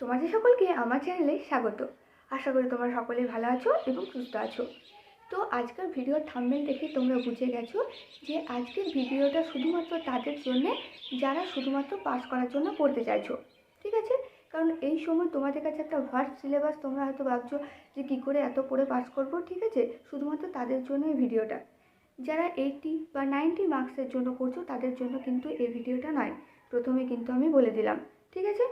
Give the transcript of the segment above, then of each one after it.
তোমাদের সকলকে আমার চ্যানেলে স্বাগত। আশা করি তোমরা সকলেই ভালো আছো এবং সুস্থ আছো। তো আজকের ভিডিওর থাম্বনেল দেখে তোমরা বুঝে গেছো যে আজকের ভিডিওটা শুধুমাত্র তাদের জন্যে, যারা শুধুমাত্র পাস করার জন্য পড়তে চাইছো। ঠিক আছে? কারণ এই সময় তোমাদের কাছে একটা ভার্স্ট সিলেবাস তোমরা হয়তো ভাবছ যে কী করে এত পড়ে পাস করব, ঠিক আছে? শুধুমাত্র তাদের জন্য এই ভিডিওটা যারা এইটটি বা নাইনটি মার্কসের জন্য করছ তাদের জন্য কিন্তু এই ভিডিওটা নয়। প্রথমে কিন্তু আমি বলে দিলাম। ঠিক আছে?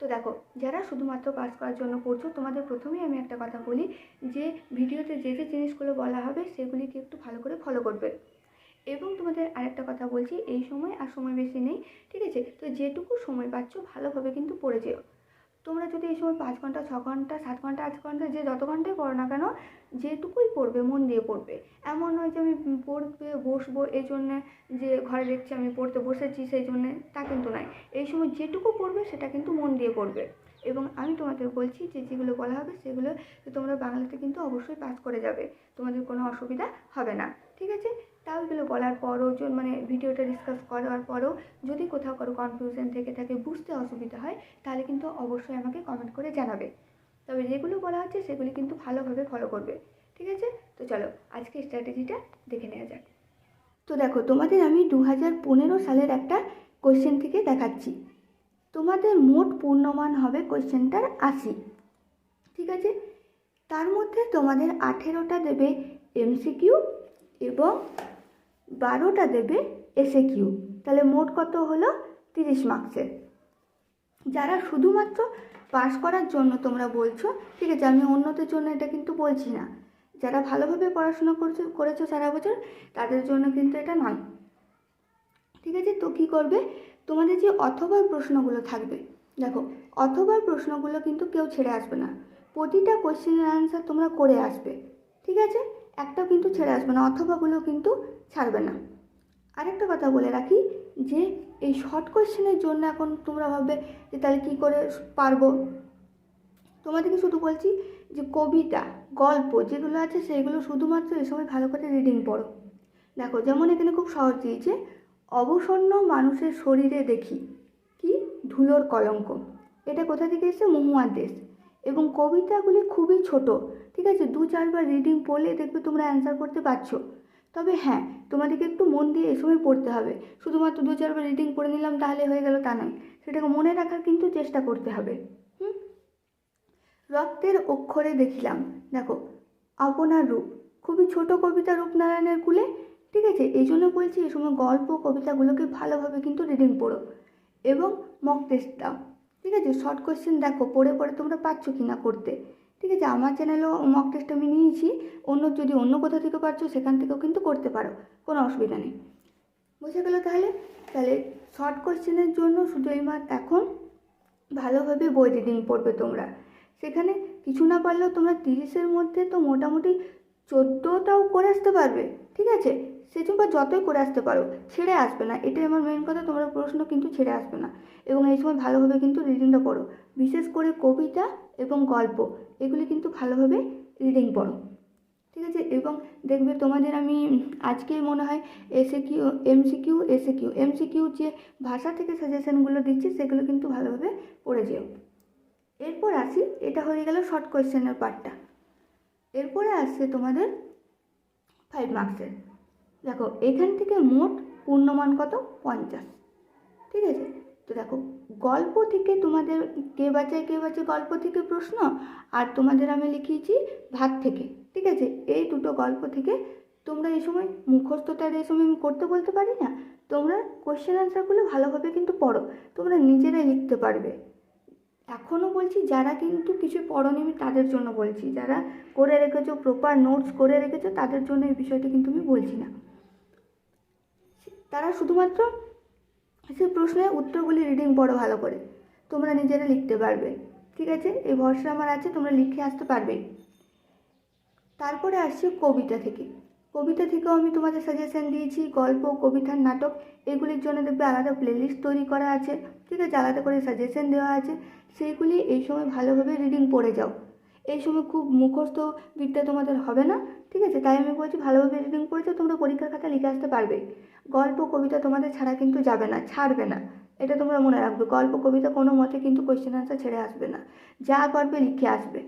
তো দেখো, যারা শুধুমাত্র পাস করার জন্য পড়ছো তোমাদের প্রথমেই আমি একটা কথা বলি যে, ভিডিওতে যে যে জিনিসগুলো বলা হবে, সেগুলিকে একটু ভালো করে ফলো করবে। এবং তোমাদের আরেকটা কথা বলছি, এই সময় আর সময় বেশি নেই, ঠিক আছে? তো যেটুকু সময় পাচ্ছ, ভালোভাবে কিন্তু পড়ে যেও। তোমরা যদি এই সময় পাঁচ ঘণ্টা, ছ ঘণ্টা, সাত ঘণ্টা, আট ঘণ্টা, যে যত ঘন্টাই পড়ো না কেন, যেটুকুই পড়বে মন দিয়ে পড়বে। এমন নয় যে আমি পড়তে বসবো, এই জন্যে যে ঘরে দেখছি আমি পড়তে বসেছি, সেই জন্যে তা কিন্তু নয়। এই সময় যেটুকু পড়বে, সেটা কিন্তু মন দিয়ে পড়বে। এবং আমি তোমাদের বলছি যে যেগুলো বলা হবে, সেগুলো তোমরা বাংলাতে কিন্তু অবশ্যই পাস করে যাবে। তোমাদের কোনো অসুবিধা হবে না। ঠিক আছে? তাও এগুলো বলার পরও মানে ভিডিওটা ডিসকাস করার পরও যদি কোথাও কারও কনফিউশন থেকে থাকে, বুঝতে অসুবিধা হয়, তাহলে কিন্তু অবশ্যই আমাকে কমেন্ট করে জানাবে। তবে যেগুলো বলা হচ্ছে সেগুলি কিন্তু ভালোভাবে ফলো করবে। ঠিক আছে? তো চলো আজকে স্ট্র্যাটেজিটা দেখে নেওয়া যাক। তো দেখো, তোমাদের আমি দু হাজার পনেরো সালের একটা কোয়েশ্চেন থেকে দেখাচ্ছি। তোমাদের মোট পূর্ণমান হবে কোশ্চেনটার আশি। ঠিক আছে? তার মধ্যে তোমাদের আঠেরোটা দেবে এমসিকিউ এবং বারোটা দেবে এসে কিউ তাহলে মোট কত হলো? তিরিশ মার্কসের যারা শুধুমাত্র পাস করার জন্য তোমরা বলছো, ঠিক আছে, আমি অন্যদের জন্য এটা কিন্তু বলছি না। যারা ভালোভাবে পড়াশোনা করছ, করেছ সারা বছর, তাদের জন্য কিন্তু এটা নয়। ঠিক আছে, তো কী করবে? তোমাদের যে অথবা প্রশ্নগুলো থাকবে, দেখো অথবা প্রশ্নগুলো কিন্তু কেউ ছেড়ে আসবে না। প্রতিটা কোশ্চেনের অ্যান্সার তোমরা করে আসবে। ঠিক আছে? একটাও কিন্তু ছেড়ে আসবে না অথবাগুলো কিন্তু ছাড়বে না। আরেকটা কথা বলে রাখি যে, এই শর্ট কোশ্চেনের জন্য এখন তোমরা ভাববে যে, তাহলে কী করে পারব? তোমাদেরকে শুধু বলছি যে, কবিতা, গল্প যেগুলো আছে, সেগুলো শুধুমাত্র এই সময় ভালো করে রিডিং পড়ো। দেখো, যেমন এখানে খুব সহজ দিয়েছে, অবসন্ন মানুষের শরীরে দেখি, কি? ধুলোর কলঙ্ক। এটা কোথা থেকে এসেছে? মহুয়ার দেশ। এবং কবিতাগুলি খুবই ছোট, ঠিক আছে? দু চারবার রিডিং পড়লে দেখবে তোমরা অ্যান্সার করতে পারছ। তবে হ্যাঁ তোমাদেরকে একটু মন দিয়ে সময় পড়তে হবে। শুধুমাত্র দু চারবার রিডিং পড়ে নিলাম, তাহলে হয়ে গেল তা নয়। সেটাকে মনে রাখার কিন্তু চেষ্টা করতে হবে। হুম? রক্তের অক্ষরে দেখিলাম, দেখো, আপনার রূপ। খুবই ছোট কবিতা রূপনারায়ণের কুলে, ঠিক আছে? এই জন্য বলছি এই সময় গল্প কবিতাগুলোকে ভালোভাবে কিন্তু রিডিং পড়ো। এবং মক টেস্ট দাও। ঠিক আছে? শর্ট কোয়েশ্চেন দেখো, পড়ে পড়ে তোমরা পাচ্ছ কি না করতে। ঠিক আছে? আমার চ্যানেলেও মক টেস্ট আমি নিয়েছি। অন্য যদি অন্য কোথাও থেকে পারছ, সেখান থেকেও কিন্তু করতে পারো। কোনো অসুবিধা নেই। বুঝে গেলো তাহলে? তাহলে শর্ট কোয়েশ্চেনের জন্য শুধু এইবার এখন ভালোভাবে বই রিডিং পড়বে তোমরা। সেখানে কিছু না পারলেও তোমরা তিরিশের মধ্যে তো মোটামুটি চোদ্দোটাও করে আসতে পারবে। ঠিক আছে? সেজন্য বা যতই করে আসতে পারো, ছেড়ে আসবে না। এটাই আমার মেন কথা, তোমরা প্রশ্ন কিন্তু ছেড়ে আসবে না। এবং এই সময় ভালোভাবে কিন্তু রিডিংটা পড়ো। বিশেষ করে কবিতা এবং গল্প, এগুলি কিন্তু ভালোভাবে রিডিং পড়ো। ঠিক আছে? এবং দেখবে তোমাদের আমি আজকেই মনে হয় এসে কিউ এমসি কিউ এসে কিউ এমসি কিউ যে ভাষা থেকে সাজেশনগুলো দিচ্ছি, সেগুলো কিন্তু ভালোভাবে পড়ে যেও। এরপর আসি, এটা হয়ে গেল শর্ট কোয়েশ্চেনের পার্টটা এরপরে আসছে তোমাদের ফাইভ মার্কসের দেখো, এখান থেকে মোট পূর্ণমান কত? পঞ্চাশ। ঠিক আছে? তো দেখো, গল্প থেকে তোমাদের কে বাঁচায় কে বাঁচায় গল্প থেকে প্রশ্ন, আর তোমাদের আমি লিখিয়েছি ভাত থেকে। ঠিক আছে? এই দুটো গল্প থেকে তোমরা এই সময় মুখস্থটা এই সময় আমি করতে বলতে পারি না? তোমরা কোশ্চেন আনসারগুলো ভালোভাবে কিন্তু পড়ো। তোমরা নিজেরাই লিখতে পারবে। এখনও বলছি, যারা কিন্তু কিছু পড়নি আমি তাদের জন্য বলছি, যারা করে রেখেছো প্রপার নোটস করে রেখেছো, তাদের জন্য এই বিষয়টি কিন্তু আমি বলছি না। তারা শুধুমাত্র সে প্রশ্নের উত্তরগুলি রিডিং পড়ো ভালো করে, তোমরা নিজেরা লিখতে পারবে, ঠিক আছে? এই ভরসা আমার আছে, তোমরা লিখে আসতে পারবে। তারপরে আসছে কবিতা থেকে। কবিতা থেকেও আমি তোমাদের সাজেশন দিয়েছি, গল্প কবিতার নাটক, এগুলির জন্য দেখবে আলাদা প্লেলিস্ট তৈরি করা আছে। ঠিক আছে, আলাদা করে সাজেশন দেওয়া আছে। সেইগুলি এই সময় ভালোভাবে রিডিং পড়ে যাও। এই সময় খুব মুখস্থ বিদ্যা তোমাদের হবে না, ঠিক আছে? তাই আমি বলছি ভালোভাবে রিডিং পড়েছো তোমরা পরীক্ষার খাতা লিখে আসতে পারবে। গল্প, কবিতা তোমাদের ছাড়া কিন্তু যাবে না, ছাড়বে না। এটা তোমরা মনে রাখবে, গল্প, কবিতা কোনো মতে কিন্তু কোয়েশ্চেন আনসার ছেড়ে আসবে না। যা পারবে লিখে আসবে।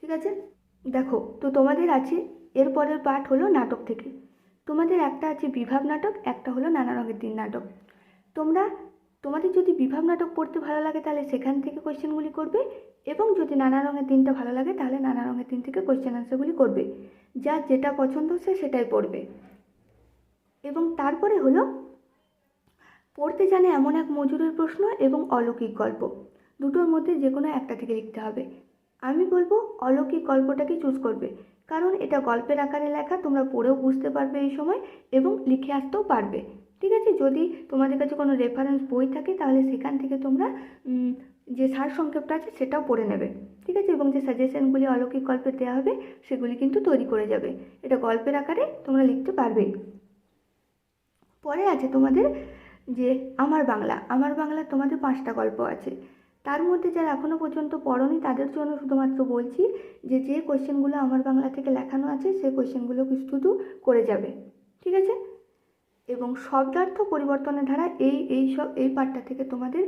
ঠিক আছে? দেখো, তো তোমাদের আছে এরপরের পাঠ হলো নাটক থেকে। তোমাদের একটা আছে বিভাগ নাটক, একটা হলো নানা রঙের দিন নাটক। তোমরা, তোমাদের যদি বিভাগ নাটক পড়তে ভালো লাগে তাহলে সেখান থেকে কোয়েশ্চেনগুলি করবে এবং যদি নানা রঙের দিনটা ভালো লাগে তাহলে নানা রঙের দিন থেকে কোয়েশ্চেন আনসারগুলি করবে। যার যেটা পছন্দ সে সেটাই পড়বে। এবং তারপরে হলো, পড়তে জানে এমন এক মজুরের প্রশ্ন এবং অলৌকিক গল্প। দুটোর মধ্যে যে কোনো একটা থেকে লিখতে হবে। আমি বলব অলৌকিক গল্পটাকে চুজ করবে। কারণ এটা গল্পের আকারে লেখা, তোমরা পড়েও বুঝতে পারবে এই সময় এবং লিখে আসতেও পারবে। ঠিক আছে? যদি তোমাদের কাছে কোনো রেফারেন্স বই থাকে, তাহলে সেখান থেকে তোমরা যে সার সংক্ষেপটা আছে, সেটাও পড়ে নেবে। ঠিক আছে? এবং যে সাজেশনগুলি অলৌকিক গল্পে দেওয়া হবে, সেগুলি কিন্তু তৈরি করে যাবে। এটা গল্পের আকারে তোমরা লিখতে পারবেই। পরে আছে তোমাদের যে আমার বাংলা। আমার বাংলা তোমাদের পাঁচটা গল্প আছে। তার মধ্যে যারা এখনও পর্যন্ত পড়নি, তাদের জন্য শুধুমাত্র বলছি যে যে কোয়েশ্চেনগুলো আমার বাংলা থেকে লেখানো আছে সেই কোয়েশ্চেনগুলো শুধু করে যাবে। ঠিক আছে? এবং শব্দার্থ পরিবর্তনের ধারা এই এই সব, এই পার্টটা থেকে তোমাদের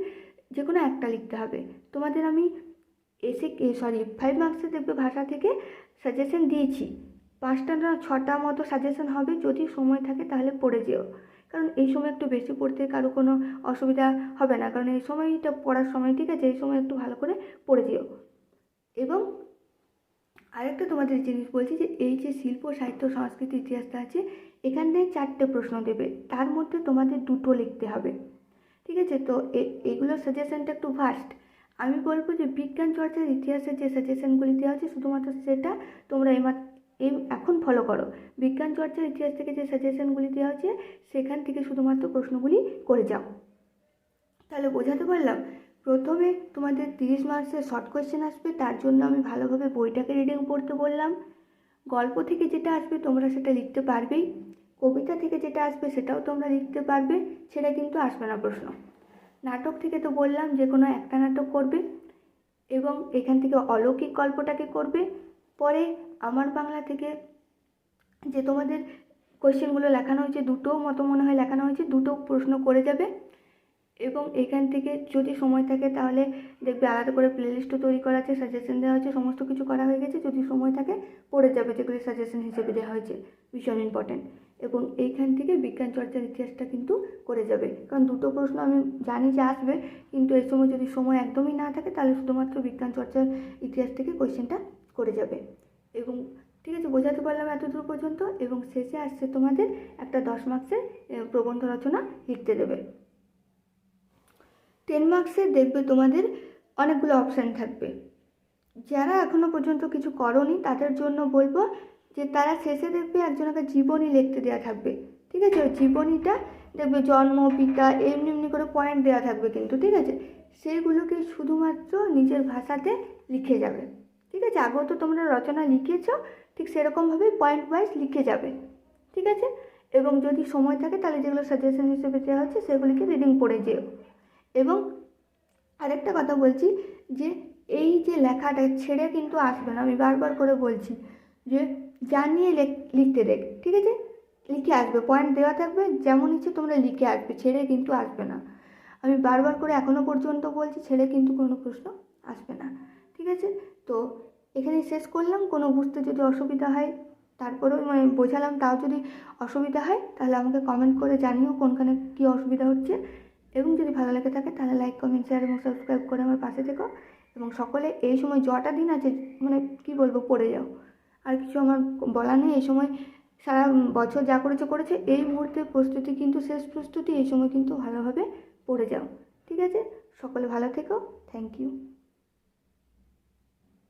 যে কোনো একটা লিখতে হবে। তোমাদের আমি এসে সরি ফাইভ মার্কসে দেখবে ভাষা থেকে সাজেশন দিয়েছি। পাঁচটা না, ছটা মতো সাজেশন হবে। যদি সময় থাকে তাহলে পড়ে যেও। কারণ এই সময় একটু বেশি পড়তে কারও কোনো অসুবিধা হবে না। কারণ এই সময়টা পড়ার সময়, ঠিক আছে? এই সময় একটু ভালো করে পড়ে দিও এবং আরেকটা তোমাদের জিনিস বলছি যে, এই যে শিল্প, সাহিত্য, সংস্কৃতি, ইতিহাসটা আছে, এখানে চারটে প্রশ্ন দেবে। তার মধ্যে তোমাদের দুটো লিখতে হবে। ঠিক আছে? তো এ- এগুলোর সাজেশনটা একটু ফাস্ট আমি বলব যে বিজ্ঞান চর্চার ইতিহাসের যে সাজেশনগুলি দেওয়া আছে শুধুমাত্র সেটা তোমরা এই মাত্র এই এখন ফলো করো। বিজ্ঞান চর্চার ইতিহাস থেকে যে সাজেশনগুলি দেওয়া হচ্ছে সেখান থেকে শুধুমাত্র প্রশ্নগুলি করে যাও। তাহলে বোঝাতে পারলাম, প্রথমে তোমাদের তিরিশ মার্কসের শর্ট কোয়েশ্চেন আসবে, তার জন্য আমি ভালোভাবে বইটাকে রিডিং পড়তে বললাম। গল্প থেকে যেটা আসবে তোমরা সেটা লিখতে পারবেই, কবিতা থেকে যেটা আসবে সেটাও তোমরা লিখতে পারবে, সেটা কিন্তু আসবে না প্রশ্ন। নাটক থেকে তো বললাম যে কোনো একটা নাটক করবে, এবং এখান থেকে অলৌকিক গল্পটাকে করবে পরে আমার বাংলা থেকে যে তোমাদের কোয়েশ্চেনগুলো লেখানো হয়েছে দুটো মতো মনে হয় লেখানো হয়েছে, দুটো প্রশ্ন করে যাবে। এবং এখান থেকে যদি সময় থাকে তাহলে দেখবে আলাদা করে প্লেলিস্টও তৈরি করা আছে সাজেশন দেওয়া হয়েছে, সমস্ত কিছু করা হয়ে গেছে। যদি সময় থাকে পড়ে যাবে যেগুলি সাজেশন হিসেবে দেওয়া হয়েছে, ভীষণ ইম্পর্ট্যান্ট এবং এইখান থেকে বিজ্ঞান, চর্চার ইতিহাসটা কিন্তু করে যাবে। কারণ দুটো প্রশ্ন আমি জানি যে আসবে, কিন্তু এই সময় যদি সময় একদমই না থাকে তাহলে শুধুমাত্র বিজ্ঞান, চর্চার ইতিহাস থেকে কোয়েশ্চেনটা করে যাবে। এবং ঠিক আছে, বোঝাতে পারলাম এতদূর পর্যন্ত এবং শেষে আসছে তোমাদের একটা দশ মার্কসের প্রবন্ধ রচনা লিখতে দেবে। টেন মার্কসে দেখবে তোমাদের অনেকগুলো অপশান থাকবে। যারা এখনও পর্যন্ত কিছু করনি, তাদের জন্য বলব যে তারা শেষে দেখবে একজনকে জীবনী লিখতে দেওয়া থাকবে। ঠিক আছে, ওই জীবনীটা দেখবে জন্ম, পিতা, এমনি এমনি করে পয়েন্ট দেওয়া থাকবে কিন্তু, ঠিক আছে? সেইগুলোকে শুধুমাত্র নিজের ভাষাতে লিখে যাবে। ঠিক আছে? আগেও তো তোমরা রচনা লিখেছো, ঠিক সেরকমভাবে পয়েন্ট ওয়াইজ লিখে যাবে, ঠিক আছে? এবং যদি সময় থাকে তাহলে যেগুলো সাজেশন হিসেবে দেওয়া হচ্ছে সেগুলিকে রিডিং পড়ে যেও। এবং আরেকটা কথা বলছি যে এই যে লেখাটা ছেড়ে কিন্তু আসবে না, আমি বারবার করে বলছি যে জানিয়ে লিখতে দেখ, ঠিক আছে? লিখে আসবে পয়েন্ট দেওয়া থাকবে, যেমন ইচ্ছে তোমরা লিখে আসবে, ছেড়ে কিন্তু আসবে না। আমি বারবার করে এখনও পর্যন্ত বলছি, ছেড়ে কিন্তু কোনো প্রশ্ন আসবে না। ঠিক আছে তো এখানে শেষ করলাম। কোনো বুঝতে যদি অসুবিধা হয়, তারপরেও মানে বোঝালাম, তাও যদি অসুবিধা হয়, তাহলে আমাকে কমেন্ট করে জানিও কোনখানে কী অসুবিধা হচ্ছে। এবং যদি ভালো লেগে থাকে, তাহলে লাইক কমেন্ট শেয়ার এবং সাবস্ক্রাইব করে আমার পাশে থেকো। এবং সকলে এই সময় জটা দিন আছে মানে কি বলব, পড়ে যাও। আর কিছু আমার বলার নেই, এই সময় সারা বছর যা করেছে করেছে। এই মুহূর্তে প্রস্তুতি কিন্তু, শেষ প্রস্তুতি, এই সময় কিন্তু ভালোভাবে পড়ে যাও। ঠিক আছে? সকলে ভালো থেকো। Thank you